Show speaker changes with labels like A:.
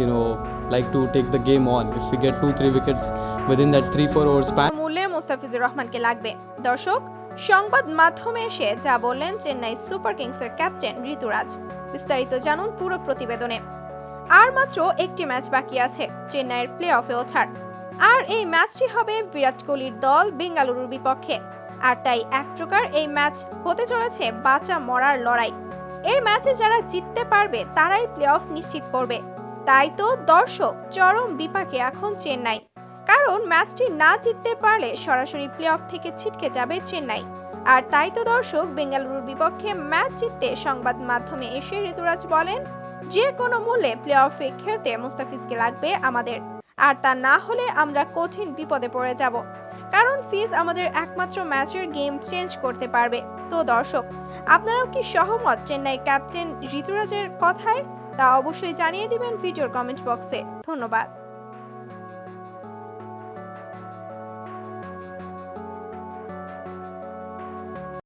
A: you know, like to take the game on. If we get two, three wickets within that three, four over span.
B: মূল্যে মুস্তাফিজুর রহমানকে লাগবে। দর্শক সংবাদ মাধ্যমে এসে যা বললেন চেন্নাই সুপার কিংসের ক্যাপ্টেন ঋতুরাজ। বিস্তারিত জানুন পুরো প্রতিবেদনে। আর মাত্র একটি ম্যাচ বাকি আছে চেন্নাইয়ের প্লে অফে ওঠার। আর এই ম্যাচটি হবে বিরাট কোহলির দল বেঙ্গালুরুর বিপক্ষে। আর তাই এক প্রকার এই ম্যাচ হতে চলেছে বাঁচা মরার লড়াই। এই ম্যাচে যারা জিততে পারবে তারাই প্লে অফ নিশ্চিত করবে। তাই তো দর্শক চরম বিপাকে এখন চেন্নাই। কারণ ম্যাচটি না জিততে পারলে সরাসরি প্লে অফ থেকে ছিটকে যাবে চেন্নাই। আর তাই তো দর্শক বেঙ্গালুরুর বিপক্ষে ম্যাচ জিততে সংবাদ মাধ্যমে এসে ঋতুরাজ বলেন, যে কোনো মূল্যে প্লে অফে খেলতে মুস্তাফিজকে লাগবে আমাদের। আর তা না হলে আমরা কঠিন বিপদে পড়ে যাব। কারণ ফিজ আমাদের একমাত্র ম্যাচের গেম চেঞ্জ করতে পারবে। তো দর্শক, আপনারাও কি সহমত চেন্নাই ক্যাপ্টেন ঋতুরাজের কথায়? তা অবশ্যই জানিয়ে দিবেন ভিডিওর কমেন্ট বক্সে। ধন্যবাদ।